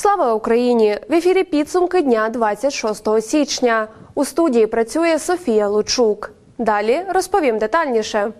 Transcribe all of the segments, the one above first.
Слава Україні! В ефірі підсумки дня 26 січня. У студії працює Софія Лучук. Далі розповім детальніше.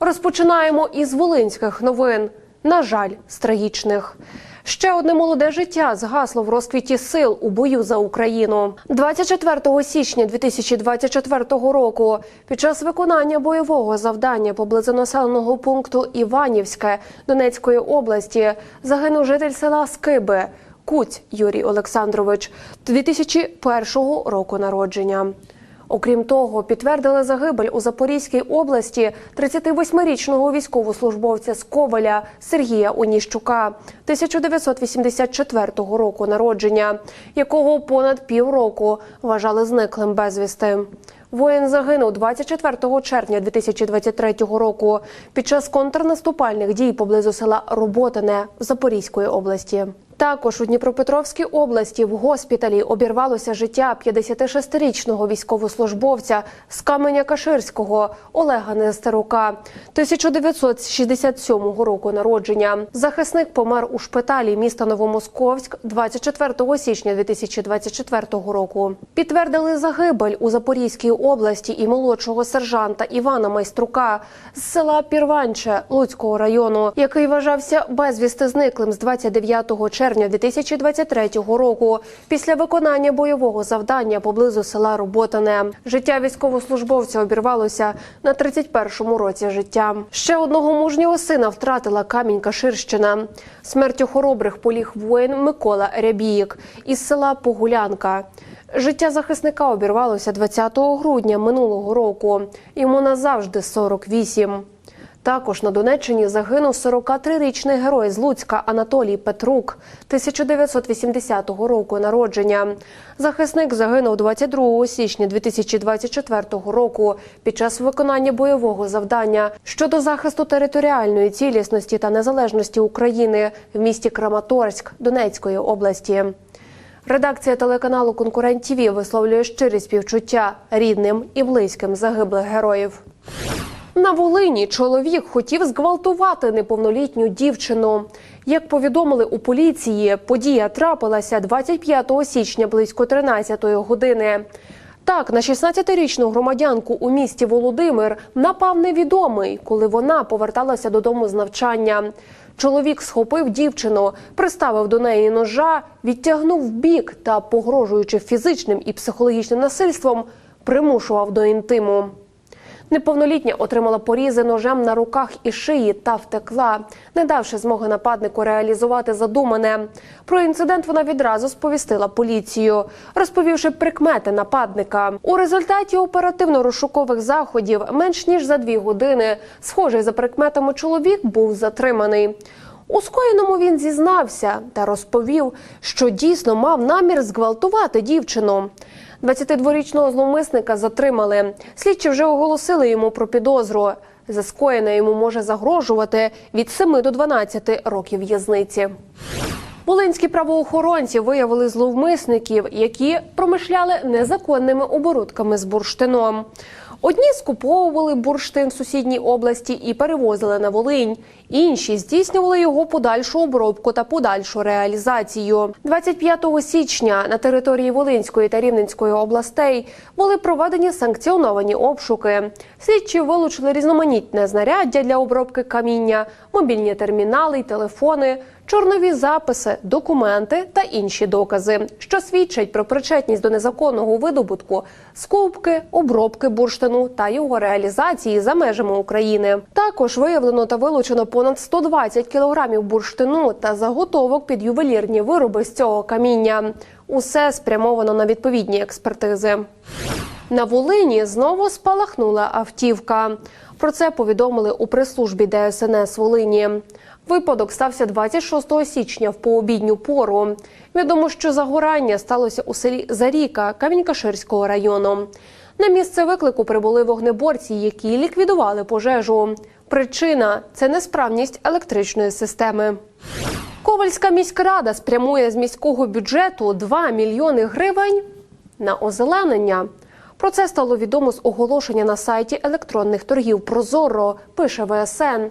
Розпочинаємо із волинських новин. На жаль, з трагічних. Ще одне молоде життя згасло в розквіті сил у бою за Україну. 24 січня 2024 року під час виконання бойового завдання поблизу населеного пункту Іванівське Донецької області загинув житель села Скиби Куць Юрій Олександрович 2001 року народження. Окрім того, підтвердили загибель у Запорізькій області 38-річного військовослужбовця з Коваля Сергія Оніщука 1984 року народження, якого понад півроку вважали зниклим безвісти. Воїн загинув 24 червня 2023 року під час контрнаступальних дій поблизу села Роботине Запорізької області. Також у Дніпропетровській області в госпіталі обірвалося життя 56-річного військовослужбовця з Каменя Каширського Олега Нестерука 1967 року народження. Захисник помер у шпиталі міста Новомосковськ 24 січня 2024 року. Підтвердили загибель у Запорізькій області і молодшого сержанта Івана Майструка з села Пірванче Луцького району, який вважався безвісти зниклим з 29 червня 2023 року після виконання бойового завдання поблизу села Роботане. Життя військовослужбовця обірвалося на 31-му році життя. Ще одного мужнього сина втратила Камінь Ширщина. Смертю хоробрих поліг воїн Микола Рябіїк із села Погулянка. Життя захисника обірвалося 20 грудня минулого року. Йому назавжди 48. Також на Донеччині загинув 43-річний герой з Луцька Анатолій Петрук 1980 року народження. Захисник загинув 22 січня 2024 року під час виконання бойового завдання щодо захисту територіальної цілісності та незалежності України в місті Краматорськ Донецької області. Редакція телеканалу Конкурент ТІВІ висловлює щирі співчуття рідним і близьким загиблих героїв. На Волині чоловік хотів зґвалтувати неповнолітню дівчину. Як повідомили у поліції, подія трапилася 25 січня близько 13 години. Так, на 16-річну громадянку у місті Володимир напав невідомий, коли вона поверталася додому з навчання. Чоловік схопив дівчину, приставив до неї ножа, відтягнув бік та, погрожуючи фізичним і психологічним насильством, примушував до інтиму. Неповнолітня отримала порізи ножем на руках і шиї та втекла, не давши змоги нападнику реалізувати задумане. Про інцидент вона відразу сповістила поліцію, розповівши прикмети нападника. У результаті оперативно-розшукових заходів менш ніж за дві години схожий за прикметами чоловік був затриманий. У скоєному він зізнався та розповів, що дійсно мав намір зґвалтувати дівчину. 22-річного зловмисника затримали. Слідчі вже оголосили йому про підозру. За скоєне йому може загрожувати від 7 до 12 років в'язниці. Волинські правоохоронці виявили зловмисників, які промишляли незаконними оборудками з бурштином. Одні скуповували бурштин в сусідній області і перевозили на Волинь. Інші здійснювали його подальшу обробку та подальшу реалізацію. 25 січня на території Волинської та Рівненської областей були проведені санкціоновані обшуки. Слідчі вилучили різноманітне знаряддя для обробки каміння, мобільні термінали й телефони. Чорнові записи, документи та інші докази, що свідчать про причетність до незаконного видобутку, скупки, обробки бурштину та його реалізації за межами України. Також виявлено та вилучено понад 120 кілограмів бурштину та заготовок під ювелірні вироби з цього каміння. Усе спрямовано на відповідні експертизи. На Волині знову спалахнула автівка. Про це повідомили у прес-службі ДСНС Волині. Випадок стався 26 січня в пообідню пору. Відомо, що загорання сталося у селі Заріка Камінькаширського району. На місце виклику прибули вогнеборці, які ліквідували пожежу. Причина це несправність електричної системи. Ковальська міськрада спрямує з міського бюджету 2 мільйони гривень на озеленення. Про це стало відомо з оголошення на сайті електронних торгів Прозоро, пише ВСН.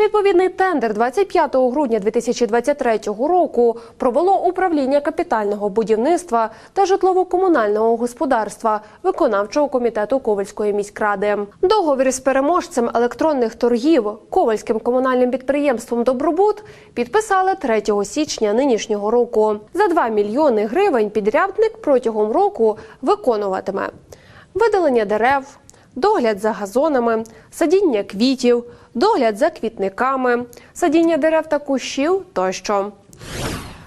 Відповідний тендер 25 грудня 2023 року провело управління капітального будівництва та житлово-комунального господарства виконавчого комітету Ковальської міськради. Договір з переможцем електронних торгів Ковальським комунальним підприємством Добробут підписали 3 січня нинішнього року. За 2 мільйони гривень підрядник протягом року виконуватиме видалення дерев, догляд за газонами, садіння квітів, догляд за квітниками, садіння дерев та кущів тощо.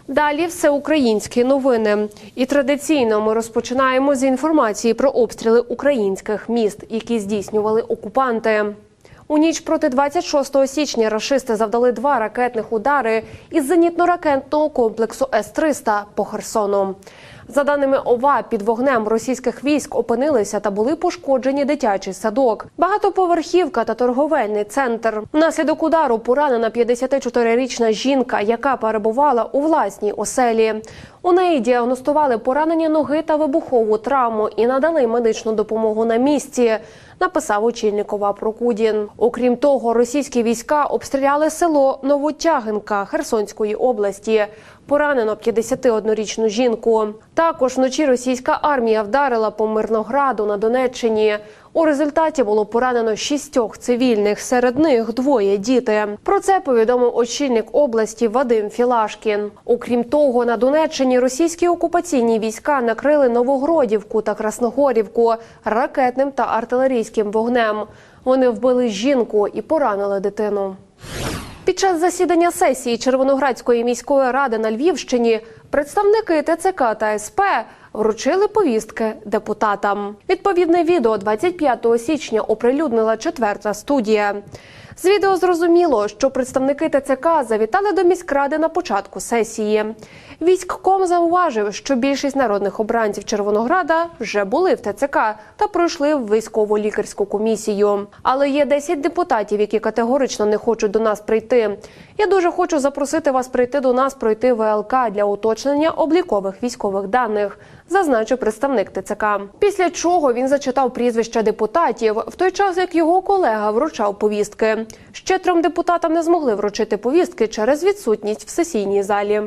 Далі все українські новини. І традиційно ми розпочинаємо з інформації про обстріли українських міст, які здійснювали окупанти. У ніч проти 26 січня рашисти завдали два ракетних удари із зенітно-ракетного комплексу С-300 по Херсону. За даними ОВА, під вогнем російських військ опинилися та були пошкоджені дитячий садок, багатоповерхівка та торговельний центр. Внаслідок удару поранена 54-річна жінка, яка перебувала у власній оселі. У неї діагностували поранення ноги та вибухову травму і надали медичну допомогу на місці. Написав очільник ОВА Прокудін. Окрім того, російські війська обстріляли село Новотягинка Херсонської області. Поранено 51-річну жінку. Також вночі російська армія вдарила по Мирнограду на Донеччині. У результаті було поранено шістьох цивільних, серед них двоє діти. Про це повідомив очільник області Вадим Філашкін. Окрім того, на Донеччині російські окупаційні війська накрили Новогродівку та Красногорівку ракетним та артилерійським вогнем. Вони вбили жінку і поранили дитину. Під час засідання сесії Червоноградської міської ради на Львівщині представники ТЦК та СП вручили повістки депутатам. Відповідне відео 25 січня оприлюднила четверта студія. З відео зрозуміло, що представники ТЦК завітали до міськради на початку сесії. Військком зауважив, що більшість народних обранців Червонограда вже були в ТЦК та пройшли в військово-лікарську комісію. Але є 10 депутатів, які категорично не хочуть до нас прийти. Я дуже хочу запросити вас прийти до нас пройти ВЛК для уточнення облікових військових даних. Зазначив представник ТЦК. Після чого він зачитав прізвища депутатів в той час, як його колега вручав повістки. Ще трьом депутатам не змогли вручити повістки через відсутність в сесійній залі.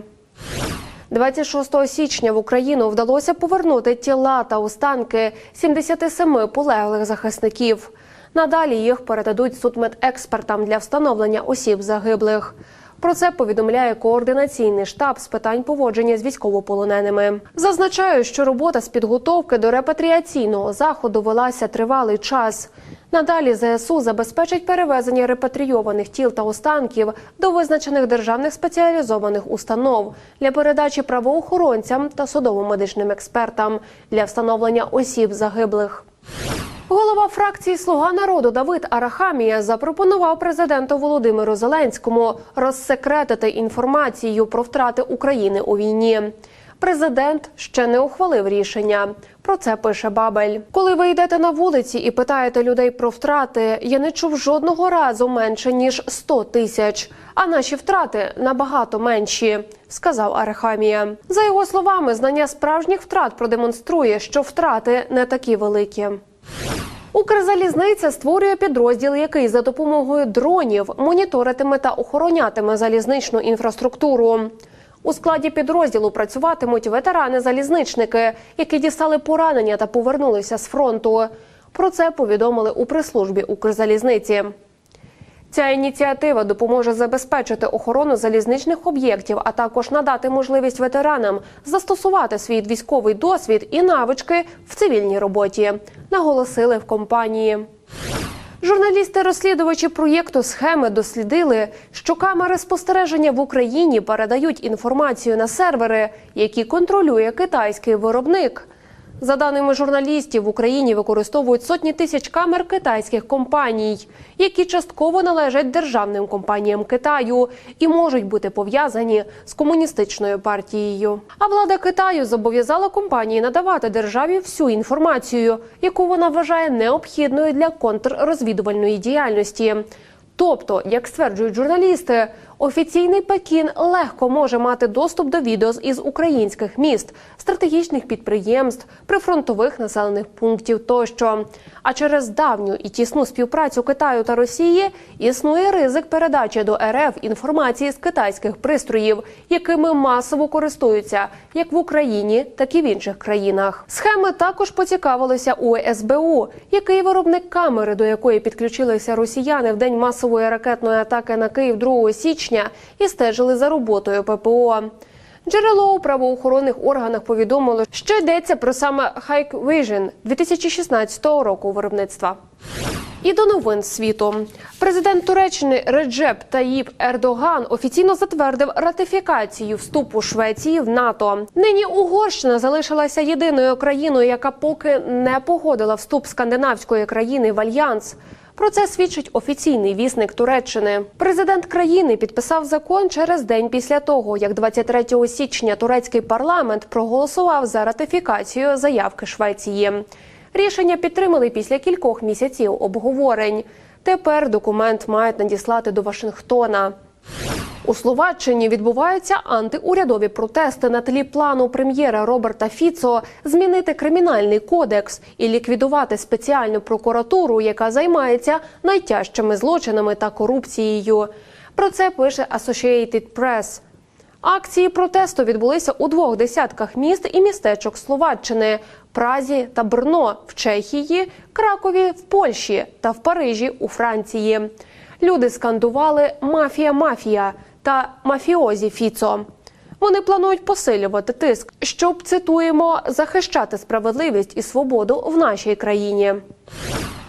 26 січня в Україну вдалося повернути тіла та останки 77 полеглих захисників. Надалі їх передадуть судмедекспертам для встановлення осіб загиблих. Про це повідомляє координаційний штаб з питань поводження з військовополоненими. Зазначаю, що робота з підготовки до репатріаційного заходу велася тривалий час. Надалі ЗСУ забезпечить перевезення репатрійованих тіл та останків до визначених державних спеціалізованих установ для передачі правоохоронцям та судово-медичним експертам для встановлення осіб загиблих. Голова фракції Слуга народу Давид Арахамія запропонував президенту Володимиру Зеленському розсекретити інформацію про втрати України у війні. Президент ще не ухвалив рішення. Про це пише Бабель. Коли ви йдете на вулиці і питаєте людей про втрати, я не чув жодного разу менше ніж 100 тисяч. А наші втрати набагато менші, сказав Арахамія. За його словами, знання справжніх втрат продемонструє, що втрати не такі великі. Укрзалізниця створює підрозділ, який за допомогою дронів моніторитиме та охоронятиме залізничну інфраструктуру. У складі підрозділу працюватимуть ветерани-залізничники, які дістали поранення та повернулися з фронту. Про це повідомили у прес-службі Укрзалізниці. Ця ініціатива допоможе забезпечити охорону залізничних об'єктів, а також надати можливість ветеранам застосувати свій військовий досвід і навички в цивільній роботі, наголосили в компанії. Журналісти-розслідувачі проєкту схеми дослідили, що камери спостереження в Україні передають інформацію на сервери, які контролює китайський виробник. За даними журналістів, в Україні використовують сотні тисяч камер китайських компаній, які частково належать державним компаніям Китаю і можуть бути пов'язані з комуністичною партією. А влада Китаю зобов'язала компанії надавати державі всю інформацію, яку вона вважає необхідною для контррозвідувальної діяльності. Тобто, як стверджують журналісти, Офіційний Пекін легко може мати доступ до відео із українських міст, стратегічних підприємств, прифронтових населених пунктів тощо. А через давню і тісну співпрацю Китаю та Росії існує ризик передачі до РФ інформації з китайських пристроїв, якими масово користуються як в Україні, так і в інших країнах. Схеми також поцікавилися у СБУ, який виробник камери, до якої підключилися росіяни в день масової ракетної атаки на Київ 2 січня, і стежили за роботою ППО. Джерело у правоохоронних органах повідомило, що йдеться про саме Hike Vision 2016 року виробництва. І до новин світу президент Туреччини Реджеп Таїп Ердоган офіційно затвердив ратифікацію вступу Швеції в НАТО. Нині Угорщина залишилася єдиною країною, яка поки не погодила вступ скандинавської країни в альянс. Про це свідчить офіційний вісник Туреччини. Президент країни підписав закон через день після того, як 23 січня турецький парламент проголосував за ратифікацію заявки Швеції. Рішення підтримали після кількох місяців обговорень. Тепер документ мають надіслати до Вашингтона. У Словаччині відбуваються антиурядові протести на тлі плану прем'єра Роберта Фіцо змінити кримінальний кодекс і ліквідувати спеціальну прокуратуру, яка займається найтяжчими злочинами та корупцією. Про це пише Associated Press. Акції протесту відбулися у двох десятках міст і містечок Словаччини Празі та Брно в Чехії, Кракові в Польщі та в Парижі у Франції. Люди скандували Мафія, мафія та мафіозі Фіцо. Вони планують посилювати тиск, щоб цитуємо захищати справедливість і свободу в нашій країні.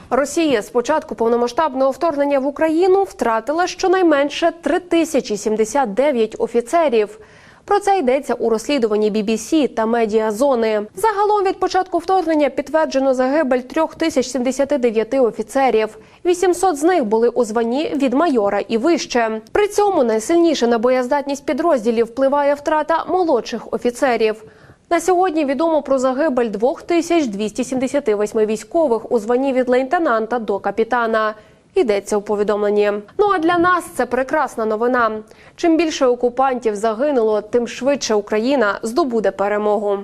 Росія з початку повномасштабного вторгнення в Україну втратила щонайменше 3079 офіцерів. Про це йдеться у розслідуванні BBC та медіазони. Загалом від початку вторгнення підтверджено загибель 3079 офіцерів. 800 з них були у званні від майора і вище. При цьому найсильніше на боєздатність підрозділів впливає втрата молодших офіцерів. На сьогодні відомо про загибель 2278 військових у званні від лейтенанта до капітана. Йдеться у повідомленні. Ну а для нас це прекрасна новина. Чим більше окупантів загинуло, тим швидше Україна здобуде перемогу.